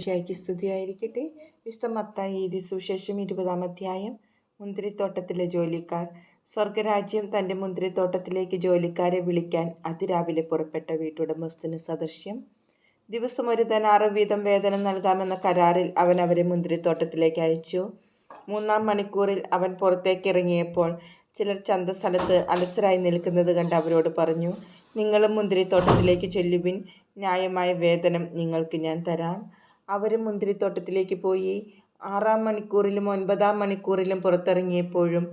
ഷായ്ക്ക് സ്തുതിയായിരിക്കട്ടെ. വിശുദ്ധ മത്തായി എഴുതി സുശേഷം ഇരുപതാം അധ്യായം. മുന്തിരിത്തോട്ടത്തിലെ ജോലിക്കാർ. സ്വർഗരാജ്യം തന്റെ മുന്തിരിത്തോട്ടത്തിലേക്ക് ജോലിക്കാരെ വിളിക്കാൻ അതിരാവിലെ പുറപ്പെട്ട വീട്ടുടമസ്ഥന് സദൃശ്യം. ദിവസം ഒരു ധനാറ് വീതം വേതനം നൽകാമെന്ന കരാറിൽ അവൻ അവരെ മുന്തിരിത്തോട്ടത്തിലേക്ക് അയച്ചു. മൂന്നാം മണിക്കൂറിൽ അവൻ പുറത്തേക്ക് ഇറങ്ങിയപ്പോൾ ചിലർ ചന്തസ്ഥലത്ത് അലസരായി നിൽക്കുന്നത് കണ്ട് അവരോട് പറഞ്ഞു നിങ്ങളും മുന്തിരിത്തോട്ടത്തിലേക്ക് ചെല്ലുവിൻ. ന്യായമായ വേതനം നിങ്ങൾക്ക് ഞാൻ തരാം. അവരും മുന്തിരിത്തോട്ടത്തിലേക്ക് പോയി. ആറാം മണിക്കൂറിലും ഒൻപതാം മണിക്കൂറിലും പുറത്തിറങ്ങിയപ്പോഴും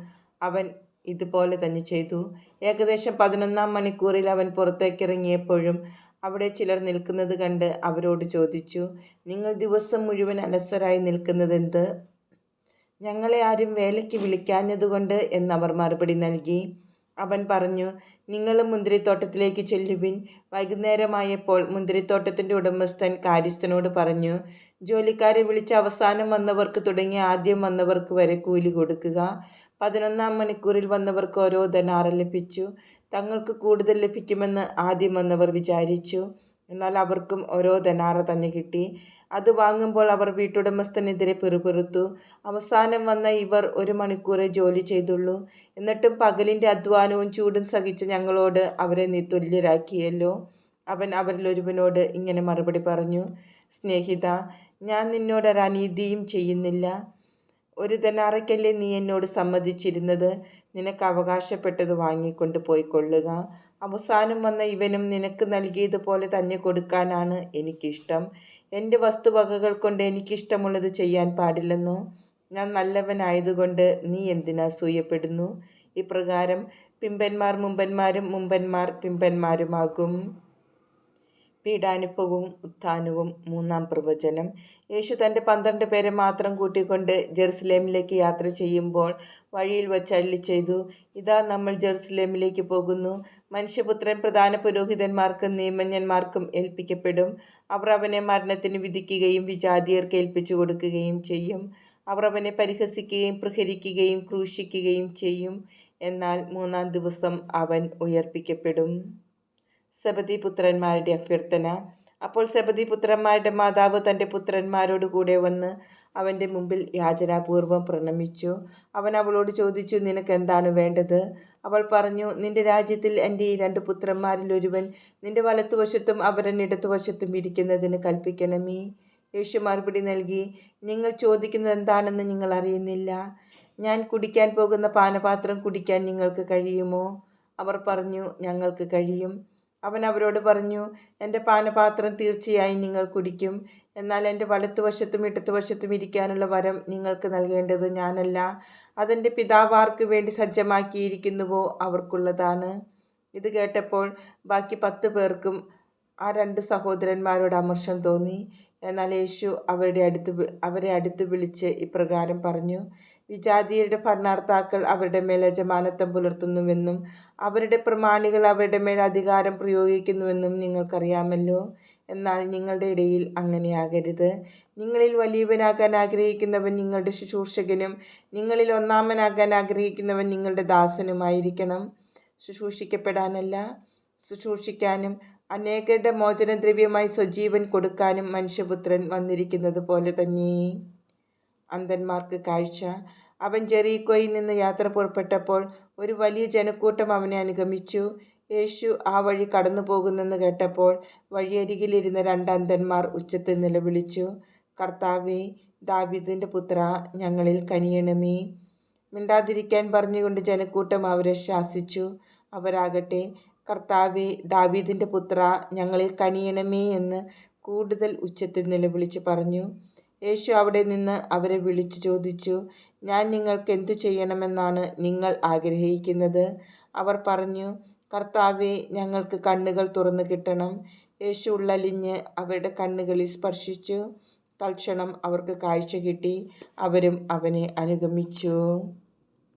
അവൻ ഇതുപോലെ തന്നെ ചെയ്തു. ഏകദേശം പതിനൊന്നാം മണിക്കൂറിൽ അവൻ പുറത്തേക്കിറങ്ങിയപ്പോഴും അവിടെ ചിലർ നിൽക്കുന്നത് കണ്ട് അവരോട് ചോദിച്ചു നിങ്ങൾ ദിവസം മുഴുവൻ അലസരായി നിൽക്കുന്നത് നിൽക്കുന്നതെന്ത്? ഞങ്ങളെ ആരും വേലയ്ക്ക് വിളിക്കാഞ്ഞതുകൊണ്ട് എന്നവർ മറുപടി നൽകി. അവൻ പറഞ്ഞു നിങ്ങളും മുന്തിരിത്തോട്ടത്തിലേക്ക് ചെല്ലുവിൻ. വൈകുന്നേരമായപ്പോൾ മുന്തിരിത്തോട്ടത്തിന്റെ ഉടമസ്ഥൻ കാര്യസ്ഥനോട് പറഞ്ഞു ജോലിക്കാരെ വിളിച്ച് അവസാനം വന്നവർക്ക് തുടങ്ങി ആദ്യം വന്നവർക്ക് വരെ കൂലി കൊടുക്കുക. പതിനൊന്നാം മണിക്കൂറിൽ വന്നവർക്ക് ഓരോ ധനാറ് ലഭിച്ചു. തങ്ങൾക്ക് കൂടുതൽ ലഭിക്കുമെന്ന് ആദ്യം വന്നവർ വിചാരിച്ചു. എന്നാൽ അവർക്കും ഓരോ ധനാറ തന്നെ കിട്ടി. അത് വാങ്ങുമ്പോൾ അവർ വീട്ടുടമസ്ഥനെതിരെ പെറുപെറുത്തു. അവസാനം വന്ന ഇവർ ഒരു മണിക്കൂറെ ജോലി ചെയ്തുള്ളൂ. എന്നിട്ടും പകലിന്റെ അധ്വാനവും ചൂടും സഹിച്ച് ഞങ്ങളോട് അവരെ നീ തുല്യരാക്കിയല്ലോ. അവൻ അവരിൽ ഒരുവനോട് ഇങ്ങനെ മറുപടി പറഞ്ഞു. സ്നേഹിത ഞാൻ നിന്നോടൊരനീതിയും ചെയ്യുന്നില്ല. ഒരു ധനാറയ്ക്കല്ലേ നീ എന്നോട് സമ്മതിച്ചിരുന്നത്? നിനക്ക് അവകാശപ്പെട്ടത് വാങ്ങിക്കൊണ്ട് പോയിക്കൊള്ളുക. അവസാനം വന്ന ഇവനും നിനക്ക് നൽകിയതുപോലെ തന്നെ കൊടുക്കാനാണ് എനിക്കിഷ്ടം. എന്റെ വസ്തുവകകൾ കൊണ്ട് എനിക്കിഷ്ടമുള്ളത് ചെയ്യാൻ പാടില്ലെന്നോ? ഞാൻ നല്ലവനായതുകൊണ്ട് നീ എന്തിനാ സൂയപ്പെടുന്നു ഇപ്രകാരം പിമ്പന്മാർ മുമ്പന്മാരും മുമ്പന്മാർ പിമ്പന്മാരുമാകും. പീഡാനുഭവവും ഉത്ഥാനവും മൂന്നാം പ്രവചനം. യേശു തന്റെ പന്ത്രണ്ട് പേരെ മാത്രം കൂട്ടിക്കൊണ്ട് ജെറുസലേമിലേക്ക് യാത്ര ചെയ്യുമ്പോൾ വഴിയിൽ വച്ച് അള്ളി ചെയ്തു ഇതാ നമ്മൾ ജെറുസലേമിലേക്ക് പോകുന്നു. മനുഷ്യപുത്രൻ പ്രധാന പുരോഹിതന്മാർക്കും നിയമജ്ഞന്മാർക്കും ഏൽപ്പിക്കപ്പെടും. അവർ അവനെ മരണത്തിന് വിധിക്കുകയും വിജാതിയർക്ക് ഏൽപ്പിച്ചു കൊടുക്കുകയും ചെയ്യും. അവർ അവനെ പരിഹസിക്കുകയും പ്രഹരിക്കുകയും ക്രൂശിക്കുകയും ചെയ്യും. എന്നാൽ മൂന്നാം ദിവസം അവൻ ഉയർപ്പിക്കപ്പെടും. സബതി പുത്രന്മാരുടെ അഭ്യർത്ഥന. അപ്പോൾ സബതി പുത്രന്മാരുടെ മാതാവ് തന്റെ പുത്രന്മാരോട് കൂടെ വന്ന് അവന്റെ മുമ്പിൽ യാചനാപൂർവം പ്രണമിച്ചു. അവൻ അവളോട് ചോദിച്ചു നിനക്ക് എന്താണ് വേണ്ടത്? അവൾ പറഞ്ഞു നിന്റെ രാജ്യത്തിൽ എന്റെ ഈ രണ്ട് പുത്രന്മാരിൽ ഒരുവൻ നിന്റെ വലത്തുവശത്തും അവരൻ ഇടത്തുവശത്തും ഇരിക്കുന്നതിന് കൽപ്പിക്കണമേ. യേശു മറുപടി നൽകി നിങ്ങൾ ചോദിക്കുന്നത് എന്താണെന്ന് നിങ്ങൾ അറിയുന്നില്ല. ഞാൻ കുടിക്കാൻ പോകുന്ന പാനപാത്രം കുടിക്കാൻ നിങ്ങൾക്ക് കഴിയുമോ? അവർ പറഞ്ഞു ഞങ്ങൾക്ക് കഴിയും. അവൻ അവരോട് പറഞ്ഞു എന്റെ പാനപാത്രം തീർച്ചയായും നിങ്ങൾ കുടിക്കും. എന്നാൽ എന്റെ വലത്തുവശത്തും ഇടത്തുവശത്തും ഇരിക്കാനുള്ള വരം നിങ്ങൾക്ക് നൽകേണ്ടത് ഞാനല്ല. അതെന്റെ പിതാവാർക്ക് വേണ്ടി സജ്ജമാക്കിയിരിക്കുന്നുവോ അവർക്കുള്ളതാണ്. ഇത് കേട്ടപ്പോൾ ബാക്കി പത്ത് പേർക്കും ആ രണ്ട് സഹോദരന്മാരോട് അമർഷം തോന്നി. എന്നാൽ യേശു അവരുടെ അടുത്ത് അവരെ അടുത്ത് വിളിച്ച് ഇപ്രകാരം പറഞ്ഞു വിജാതിയരുടെ ഭരണാർത്ഥാക്കൾ അവരുടെ മേൽ യജമാനത്വം പുലർത്തുന്നുവെന്നും അവരുടെ പ്രമാണികൾ അവരുടെ മേൽ അധികാരം പ്രയോഗിക്കുന്നുവെന്നും നിങ്ങൾക്കറിയാമല്ലോ. എന്നാൽ നിങ്ങളുടെ ഇടയിൽ അങ്ങനെയാകരുത്. നിങ്ങളിൽ വലിയവനാകാൻ ആഗ്രഹിക്കുന്നവൻ നിങ്ങളുടെ ശുശ്രൂഷകനും നിങ്ങളിൽ ഒന്നാമനാകാൻ ആഗ്രഹിക്കുന്നവൻ നിങ്ങളുടെ ദാസനുമായിരിക്കണം. ശുശ്രൂഷിക്കപ്പെടാനല്ല ശുശ്രൂഷിക്കാനും അനേകരുടെ മോചനദ്രവ്യമായി സ്വജീവൻ കൊടുക്കാനും മനുഷ്യപുത്രൻ വന്നിരിക്കുന്നത് പോലെ തന്നെ. അന്ധന്മാർക്ക് കാഴ്ച. അവൻ ജെറീക്കോയിൽ നിന്ന് യാത്ര പുറപ്പെട്ടപ്പോൾ ഒരു വലിയ ജനക്കൂട്ടം അവനെ അനുഗമിച്ചു. യേശു ആ വഴി കടന്നു പോകുന്നെന്ന് കേട്ടപ്പോൾ വഴിയരികിലിരുന്ന രണ്ട് അന്ധന്മാർ ഉച്ചത്തിൽ നിലവിളിച്ചു. കർത്താവേ ദാവിദിന്റെ പുത്ര ഞങ്ങളിൽ കനിയണമേ. മിണ്ടാതിരിക്കാൻ പറഞ്ഞുകൊണ്ട് ജനക്കൂട്ടം അവരെ ശാസിച്ചു. അവരാകട്ടെ കർത്താവെ ദാവീദിന്റെ പുത്ര ഞങ്ങളിൽ കനിയണമേ എന്ന് കൂടുതൽ ഉച്ചത്തിൽ നിലവിളിച്ച് പറഞ്ഞു. യേശു അവിടെ നിന്ന് അവരെ വിളിച്ചു ചോദിച്ചു ഞാൻ നിങ്ങൾക്ക് എന്തു ചെയ്യണമെന്നാണ് നിങ്ങൾ ആഗ്രഹിക്കുന്നത്? അവർ പറഞ്ഞു കർത്താവെ ഞങ്ങൾക്ക് കണ്ണുകൾ തുറന്നു കിട്ടണം. യേശു ഉള്ളലിഞ്ഞ് അവരുടെ കണ്ണുകളിൽ സ്പർശിച്ചു. തൽക്ഷണം അവർക്ക് കാഴ്ച കിട്ടി. അവരും അവനെ അനുഗമിച്ചു.